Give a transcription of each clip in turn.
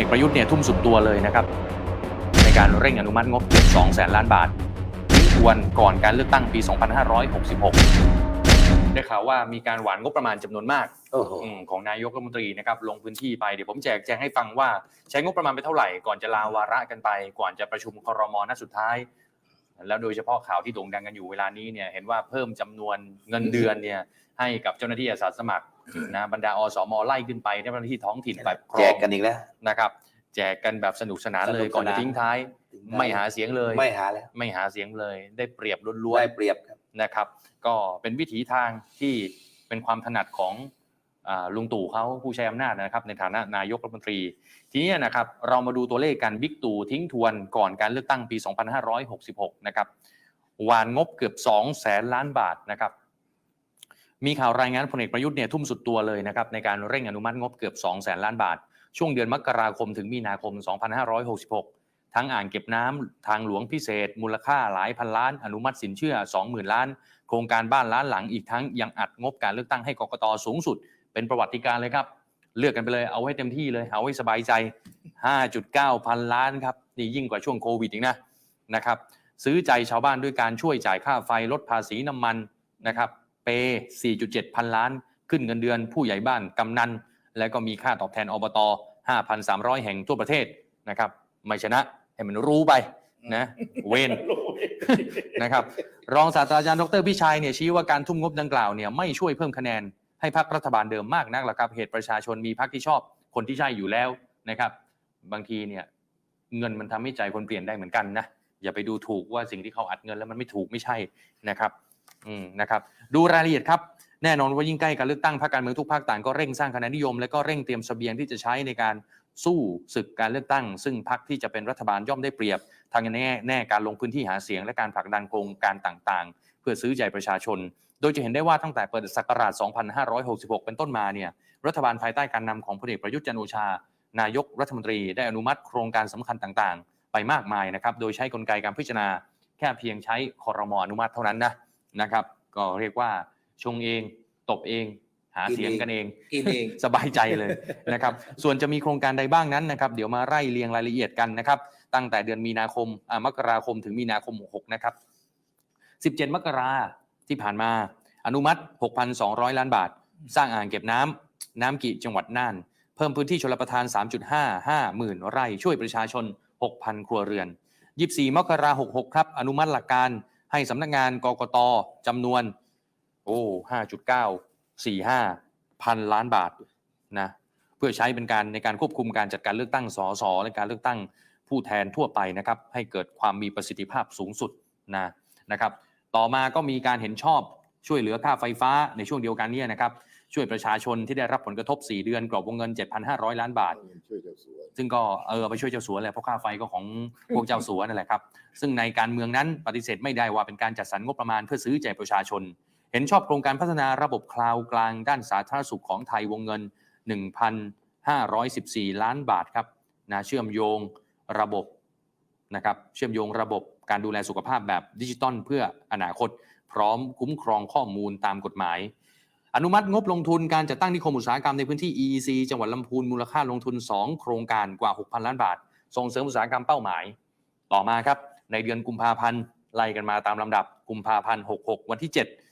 เอกประยุทธ์เนี่ยทุ่มสุดตัวเลยนะครับ ในการเร่งอนุมัติงบเกือบ2แสนล้านบาททิ้งทวนก่อนการเลือกตั้งปี 2566 ได้ข่าวว่ามีการหวานงบประมาณจำนวนมากโอ้โหอืมของนายกรัฐมนตรีนะครับลงพื้นที่ไปเดี๋ยวผมแจกแจงให้ฟังว่าใช้งบประมาณไปเท่าไหร่ก่อนจะลาวาระกันไป ก่อนจะประชุมครมนัดสุดท้าย แล้วโดยเฉพาะข่าวที่โด่งดังกันอยู่เวลานี้เนี่ยเห็นว่าเพิ่มจำนวนเงินเดือนเนี่ยให้กับเจ้าหน้าที่อาสาสมัครนะบรรดาอสมไล่ขึ้นไปเจ้าหน้าที่ท้องถิ่นแบบครองแจกกันอีกแล้วนะครับแจกกันแบบสนุกสนานเลยสนุกสนานก่อนจะทิ้งท้าย ไม่หาเสียงเลย ไม่หาแล้วไม่หาเสียงเลย ได้เปรียบล้วนๆได้เปรียบครับนะครับ ก็เป็นวิถีทางที่เป็นความถนัดของอา ลุงตู่เขาผู้ใช้อำนาจนะครับ ในฐานะนายกรัฐมนตรี ทีนี้นะครับเรามาดูตัวเลขกันบิ๊กตู่ทิ้งทวนก่อนการเลือกตั้งปี 2566 นะครับวานงบเกือบ 2 แสนล้านบาทนะครับมีข่าวรายงานพลเอกประยุทธ์เนี่ยทุ่มสุดตัวเลยนะครับในการเร่งอนุมัติงบเกือบ 2 แสนล้านบาท ช่วงเดือนมกราคมถึงมีนาคม 2566 ทั้งอ่างเก็บน้ำทางหลวงพิเศษ มูลค่าหลายพันล้าน อนุมัติสินเชื่อ 20,000 ล้าน โครงการบ้านล้านหลังอีกทั้งยังอัดงบการเลือกตั้งให้กกตสูงสุด เป็นประวัติการเลยครับ เลือกกันไปเลยเอาให้เต็มที่เลยเอาให้สบายใจ 5.9 พันล้านครับนี่ยิ่งกว่าช่วงโควิดอีกนะนะครับ ซื้อใจชาวบ้านด้วยการช่วยจ่ายค่าไฟลดภาษีน้ำมันนะครับเปย์4.7 พันล้าน ขึ้นเงินเดือนผู้ใหญ่บ้านกำนัน แล้วก็มีค่าตอบแทนอบต 5,300 แห่งทั่วประเทศนะครับไม่ชนะให้มันรู้ไปนะเวนนะครับรองศาสตราจารย์ดรพิชัยเนี่ยชี้ว่าการทุ่มงบดังกล่าวเนี่ยไม่ช่วยเพิ่มคะแนน ให้พรรครัฐบาลเดิมมากนักหรอกครับเหตุประชาชนมีพรรคที่ชอบคนที่ใช่อยู่แล้วนะครับ บางทีเนี่ยเงินมันทำให้ใจคนเปลี่ยนได้เหมือนกันนะอย่าไปดูถูกว่าสิ่งที่เขาอัดเงินแล้วมันไม่ถูกไม่ใช่นะครับอืมนะครับดูรายละเอียดครับแน่นอนว่ายิ่งใกล้การเลือกตั้งพรรคการเมืองทุกภาคต่างก็เร่งสร้างคะแนนนิยมและก็เร่งเตรียมเสบียงที่จะใช้ในการ สู้ศึกการเลือกตั้ง ซึ่งพรรคที่จะเป็นรัฐบาลย่อมได้เปรียบทางแน่แน่การลงพื้นที่หาเสียงและการผลักดันโครงการต่างๆ เพื่อซื้อใจประชาชน โดยจะเห็นได้ว่าตั้งแต่เปิดศักราช 2566 เป็นต้นมาเนี่ยรัฐบาลภายใต้การนำของพลเอกประยุทธ์จันโอชา นายกรัฐมนตรีได้อนุมัติโครงการสำคัญต่างๆ ไปมากมายนะครับโดยใช้กลไกการพิจารณา แค่เพียงใช้คอรมออนุมัติเท่านั้นนะนะครับก็เรียกว่าชงเอง ตบเองาเสียงกันเองกินเองสบายใจเลยนะครับ ส่วนจะมีโครงการใดบ้างนั้นนะครับเดี๋ยวมาไล่เรียงรายละเอียดกันนะครับ ตั้งแต่เดือนมีนาคมอ่ามกราคมถึงมีนาคม66นะครับ 17 มกราที่ผ่านมา อนุมัติ 6,200 ล้านบาท สร้างอ่างเก็บน้ำน้ำกิจังหวัดน่าน เพิ่มพื้นที่ชลประทาน 3.55หมื่นไร่ช่วยประชาชน 6,000 ครัวเรือน 24 มกราคม66 ครับ อนุมัติหลักการให้สำนักงานกกตจำนวน โอ้ 5.945พันล้านบาทนะเพื่อใช้เป็นการในการควบคุมการจัดการเลือกตั้งสสและการเลือกตั้งผู้แทนทั่วไปนะครับให้เกิดความมีประสิทธิภาพสูงสุดนะนะครับต่อมาก็มีการเห็นชอบช่วยเหลือค่าไฟฟ้าในช่วงเดียวกันนี้นะครับช่วยประชาชนที่ได้รับผลกระทบ 4 เดือนกรอบวงเงิน 7,500 ล้านบาทช่วยล้าสัวซึ่งก็เออไปช่วยเจ้าสัวแหละเพราะค่าไฟก็ของพวกเจ้าสัวนั่นแหละครับ ซึ่งในการเมืองนั้นปฏิเสธไม่ได้ว่าเป็นการจัดสรรงบประมาณเพื่อซื้อใจประชาชน เห็นชอบโครงการพัฒนาระบบคลาวด์กลางด้านสาธารณสุขของไทยวงเงิน 1,514 ล้านบาทครับนะเชื่อมโยงระบบนะครับเชื่อมโยงระบบการดูแลสุขภาพแบบดิจิตอลเพื่ออนาคต พร้อมคุ้มครองข้อมูลตามกฎหมาย อนุมัติงบลงทุนการจัดตั้งนิคมอุตสาหกรรมในพื้นที่ EEC จังหวัดลำพูนมูลค่าลงทุน 2 โครงการกว่า 6,000 ล้านบาท ส่งเสริมอุตสาหกรรมเป้าหมาย ต่อมาครับ ในเดือนกุมภาพันธ์ไล่กันมาตามลำดับกุมภาพันธ์ 66 วันที่ 7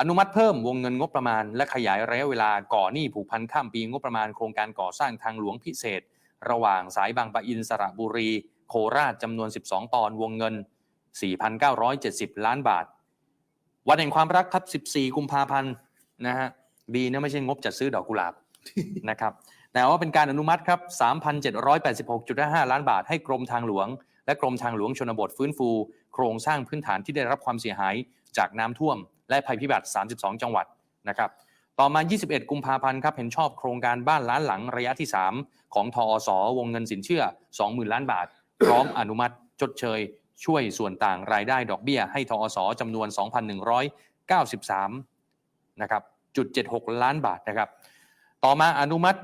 อนุมัติเพิ่มวงเงินงบประมาณ และขยายระยะเวลาก่อหนี้ผูกพันข้ามปีงบประมาณโครงการก่อสร้างทางหลวงพิเศษ ระหว่างสายบางปะอินสระบุรี โคราชจำนวน 12 ตอนวงเงิน 4,970 ล้านบาท วันแห่งความรักครับ 14 กุมภาพันธ์นะฮะดีนะไม่ใช่งบจัดซื้อดอกกุหลาบนะครับแต่ว่าเป็นการอนุมัติครับ 3,786.5 ล้านบาทให้กรมทางหลวง และกรมทางหลวงชนบทฟื้นฟู โครงสร้างพื้นฐานที่ได้รับความเสียหายจากน้ำท่วม และภัยพิบัติ 32 จังหวัดนะครับต่อมา 21 กุมภาพันธ์ครับเห็นชอบโครงการบ้านล้านหลังระยะที่ 3 ของทอสวงเงินสินเชื่อ 20,000 ล้านบาท พร้อมอนุมัติชดเชย ช่วยส่วนต่างรายได้ดอกเบี้ย ให้ทอสจำนวน 2,193นะครับจุด76 ล้านบาทนะครับต่อมาอนุมัติ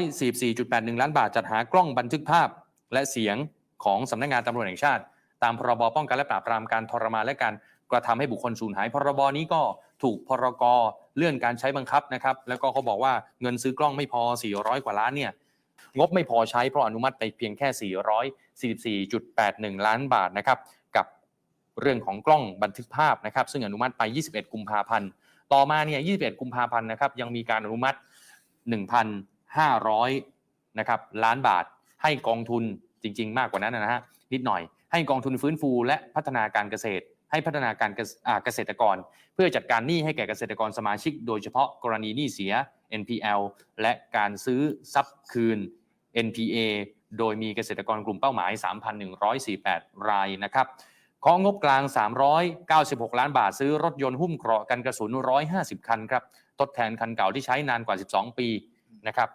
444.81 ล้านบาทจัดหากล้องบันทึกภาพและเสียงของสำนักงานตำรวจแห่งชาติ ตามพรบป้องกันและปราบปรามการทรมานและการ กระทำให้บุคคลสูญหายพรบนี้ก็ถูกพรกรเลื่อนการใช้บังคับนะครับ แล้วก็เขาบอกว่าเงินซื้อกล้องไม่พอ 400 กว่าล้านเนี่ยงบไม่พอใช้เพราะอนุมัติไปเพียงแค่ 444.81 ล้านบาทนะครับกับเรื่องของกล้องบันทึกภาพนะครับ ซึ่งอนุมัติไป 21 กุมภาพันธ์ต่อมาเนี่ย 21 กุมภาพันธ์นะครับยังมีการอนุมัติ 1,500 นะครับล้านบาทให้กองทุนจริง ๆ มากกว่านั้นนะฮะนิดหน่อยให้กองทุนฟื้นฟูและพัฒนาการเกษตร ให้พัฒนาการเกษตรกร เพื่อจัดการหนี้ให้แก่เกษตรกรสมาชิก โดยเฉพาะกรณีหนี้เสีย NPL และการซื้อทรัพย์คืน NPA โดยมีเกษตรกรกลุ่มเป้าหมาย 3,148 รายนะครับของงบกลาง 396 ล้านบาทซื้อรถยนต์หุ้มเกราะกันกระสุน 150 คันครับ ทดแทนคันเก่าที่ใช้นานกว่า 12 ปีนะครับ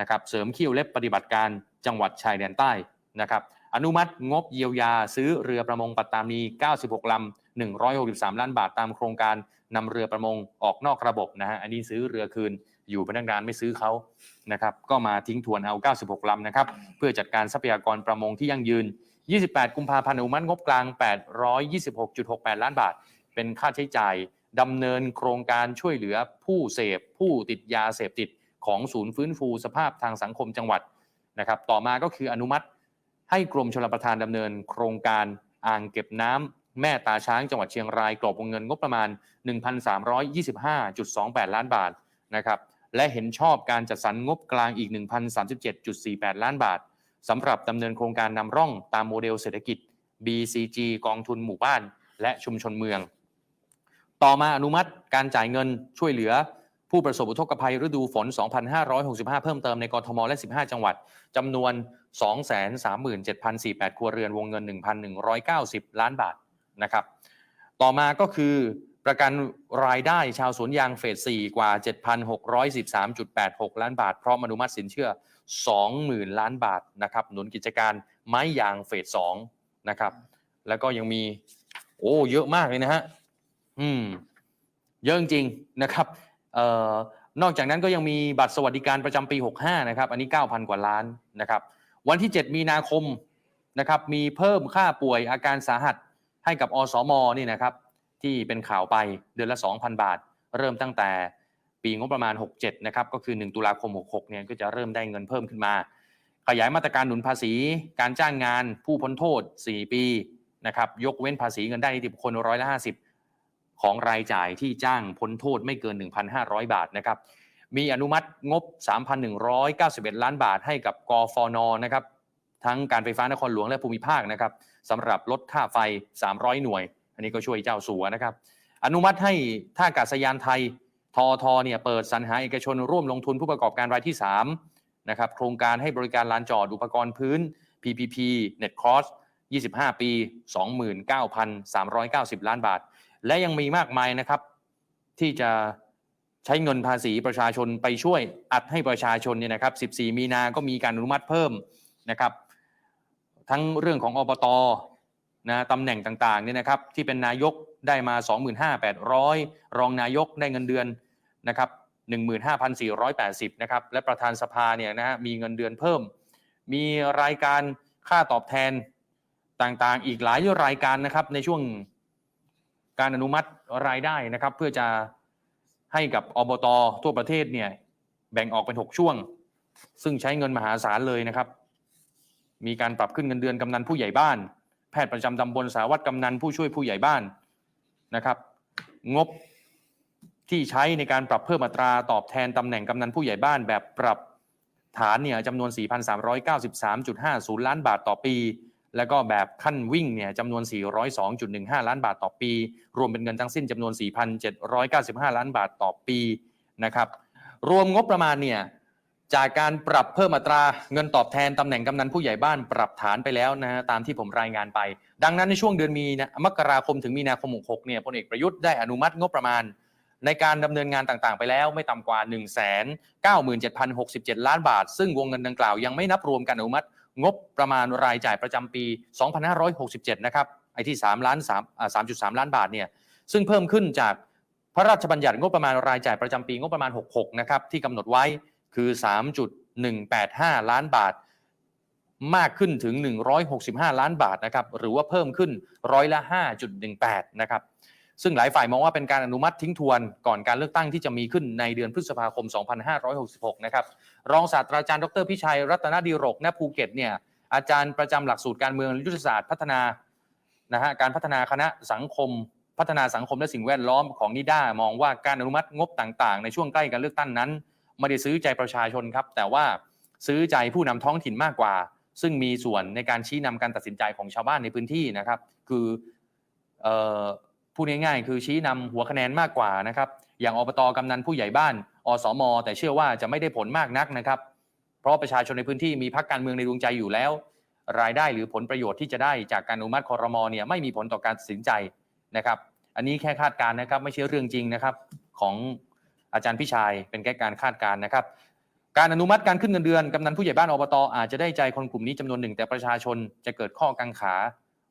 นะครับ เสริมเขี้วเล็บปฏิบัติการจังหวัดชายแดนใต้นะครับ อนุมัติงบเยียวยา ซื้อเรือประมงปัตตานี 96 ลำ 163 ล้านบาทตามโครงการนำเรือประมงออกนอกระบบนะฮะ อันนี้ซื้อเรือคืนอยู่พนักงานไม่ซื้อเขานะครับ ก็มาทิ้งทวนเอา 96 ลำนะครับ เพื่อจัดการทรัพยากรประมงที่ยั่งยืน 28 กุมภาพันธ์อนุมัติงบกลาง 826.68 ล้านบาท เป็นค่าใช้จ่ายดำเนินโครงการช่วยเหลือผู้เสพผู้ติดยาเสพติดของศูนย์ฟื้นฟูสภาพทางสังคมจังหวัดนะครับ ต่อมาก็คืออนุมัติ ให้กรมชลประทานดำเนินโครงการอ่างเก็บน้ำแม่ตาช้างจังหวัดเชียงรายกรอบวงเงินงบประมาณ 1,325.28 ล้านบาทนะครับและเห็นชอบการจัดสรรงบกลางอีก 1,037.48 ล้านบาทสำหรับดำเนินโครงการนำร่องตามโมเดลเศรษฐกิจ BCG กองทุนหมู่บ้าน และชุมชนเมือง ต่อมาอนุมัติการจ่ายเงินช่วยเหลือ ผู้ประสบอุทกภัยฤดูฝน 2,565 เพิ่มเติมในกรทม และ 15 จังหวัด จำนวน 237,048 ครัวเรือน วงเงิน 1,190 ล้านบาทนะครับ ต่อมาก็คือประกันรายได้ชาวสวนยางเฟส 4 กว่า 7,613.86 ล้านบาท พร้อมอนุมัติสินเชื่อ 20,000 ล้านบาทนะครับ หนุนกิจการไม้ยางเฟส 2 นะครับ แล้วก็ยังมี โอ้ เยอะมากเลยนะฮะ อืม เยอะจริงนะครับ นอกจากนั้นก็ยังมีบัตรสวัสดิการประจำปี 65 นะครับ อันนี้ 9,000 กว่าล้านนะครับ วันที่ 7 มีนาคมนะครับ มีเพิ่มค่าป่วยอาการสาหัสให้กับอสมนี่นะครับ ที่เป็นข่าวไปเดือนละ 2,000 บาท เริ่มตั้งแต่ปีงบประมาณ 67 นะครับ ก็คือ 1 ตุลาคม 66 เนี่ยก็จะเริ่มได้เงินเพิ่มขึ้นมา ขยายมาตรการหนุนภาษี การจ้างงานผู้พ้นโทษ 4 ปีนะครับ ยกเว้นภาษีเงินได้นิติบุคคลร้อยละ50 ของรายจ่ายที่จ้างพ้นโทษไม่เกิน 1,500 บาทนะครับมีอนุมัติงบ 3,191 ล้านบาทให้กับกฟนนะครับทั้งการไฟฟ้านครหลวงและภูมิภาคนะครับสำหรับลดค่าไฟ 300 หน่วย อันนี้ก็ช่วยเจ้าสัวนะครับ อนุมัติให้ท่าอากาศยานไทยทอทเนี่ยเปิดสรรหาเอกชนร่วมลงทุนผู้ประกอบการรายที่3นะครับโครงการให้บริการลานจอดอุปกรณ์พื้น PPP Net Cost 25 ปี 29,390 ล้านบาท และยังมีมากมายนะครับ ที่จะใช้เงินภาษีประชาชนไปช่วยอัดให้ประชาชนเนี่ยนะครับ 14 มีนาก็มีการอนุมัติเพิ่มนะครับ ทั้งเรื่องของอบตนะตำแหน่งต่างๆเนี่ยนะครับ ที่เป็นนายกได้มา 25,800 รองนายกได้เงินเดือนนะครับ15,480นะครับและประธานสภาเนี่ยนะฮะมีเงินเดือนเพิ่ม มีรายการค่าตอบแทน ต่างๆ อีกหลายรายการนะครับ ในช่วงการอนุมัติรายได้นะครับ เพื่อจะให้กับอบตทั่วประเทศเนี่ยแบ่งออกเป็น 6 ช่วง ซึ่งใช้เงินมหาศาลเลยนะครับ มีการปรับขึ้นเงินเดือนกำนันผู้ใหญ่บ้าน แพทย์ประจำตำบลสาวัตรกำนันผู้ช่วยผู้ใหญ่บ้านนะครับ งบที่ใช้ในการปรับเพิ่มอัตราตอบแทนตำแหน่งกำนันผู้ใหญ่บ้านแบบปรับฐานเนี่ยจำนวน 4,393.50 ล้านบาทต่อปี แล้วก็แบบขั้นวิ่งเนี่ยจำนวน 402.15 ล้านบาทต่อปี รวมเป็นเงินทั้งสิ้นจำนวน 4,795 ล้านบาทต่อปีนะครับรวมงบประมาณเนี่ยจากการปรับเพิ่มอัตราเงินตอบแทนตำแหน่งกำนันผู้ใหญ่บ้านปรับฐานไปแล้วนะฮะตามที่ผมรายงานไป ดังนั้นในช่วงเดือนมีนามกราคมถึงมีนาคม 66 เนี่ยพลเอกประยุทธ์ได้อนุมัติงบประมาณ ในการดำเนินงานต่างๆ ไปแล้วไม่ต่ำกว่า 1 9 7 0 6 7 ล้านบาท ซึ่งวงเงินดังกล่าวยังไม่นับรวมการอนุมัติ งบประมาณรายจ่ายประจำปี 2567 นะครับ ไอ้ที่ 3 ล้าน3 3.3 ล้านบาทเนี่ย ซึ่งเพิ่มขึ้นจากพระราชบัญญัติงบประมาณรายจ่ายประจำปีงบประมาณ 66 นะครับ ที่กำหนดไว้คือ 3.185 ล้านบาท มากขึ้นถึง 165 ล้านบาทนะครับ หรือว่าเพิ่มขึ้นร้อยละ 5.18 นะครับ ซึ่งหลายฝ่ายมองว่าเป็นการอนุมัติทิ้งทวนก่อนการเลือกตั้งที่จะมีขึ้นในเดือนพฤษภาคม 2566 นะครับ รองศาสตราจารย์ดรพิชัย รัตนดีรกณภูเก็ตเนี่ยอาจารย์ประจำหลักสูตรการเมืองยุทธศาสตร์พัฒนานะฮะการพัฒนาคณะสังคม พัฒนาสังคมและสิ่งแวดล้อมของนิด้ามองว่าการอนุมัติงบต่างๆ ในช่วงใกล้การเลือกตั้งนั้นไม่ได้ซื้อใจประชาชนครับ แต่ว่าซื้อใจผู้นำท้องถิ่นมากกว่า ซึ่งมีส่วนในการชี้นำการตัดสินใจของชาวบ้านในพื้นที่นะครับ คือเอ่อ พูดง่ายๆ คือชี้นำหัวคะแนนมากกว่านะครับอย่างอบตกำนันผู้ใหญ่บ้าน อสม แต่เชื่อว่าจะไม่ได้ผลมากนักนะครับ เพราะประชาชนในพื้นที่มีพรรคการเมืองในดวงใจอยู่แล้ว รายได้หรือผลประโยชน์ที่จะได้จากการอนุมัติคอรมอเนี่ยไม่มีผลต่อการตัดสินใจนะครับ อันนี้แค่คาดการณ์นะครับไม่ใช่เรื่องจริงนะครับของอาจารย์พิชัยเป็นแค่การคาดการณ์นะครับ การอนุมัติการขึ้นเงินเดือนกำนันผู้ใหญ่บ้านอบตอาจจะได้ใจคนกลุ่มนี้จำนวนหนึ่ง แต่ประชาชนจะเกิดข้อกังขา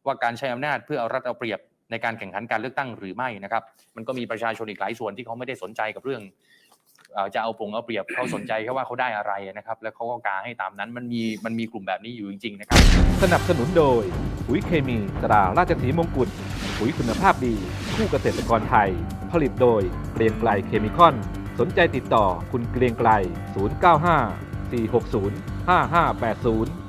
ว่าการใช้อำนาจเพื่อเอารัดเอาเปรียบ ในการแข่งขันการเลือกตั้งหรือไม่นะครับ มันก็มีประชาชนอีกหลายส่วนที่เขาไม่ได้สนใจกับเรื่องจะเอาปงเอาเปรียบเขาสนใจแค่ว่าเขาได้อะไรนะครับ แล้วเขาก็กาให้ตามนั้นมันมีมันมีกลุ่มแบบนี้อยู่จริง ๆ นะครับ สนับสนุนโดยปุ๋ยเคมีตราราชสีมงกุฎปุ๋ยคุณภาพดี คู่เกษตรกรไทย ผลิตโดยเกรียงไกลเคมีคอน สนใจติดต่อคุณเกรียงไกล 095 460 5580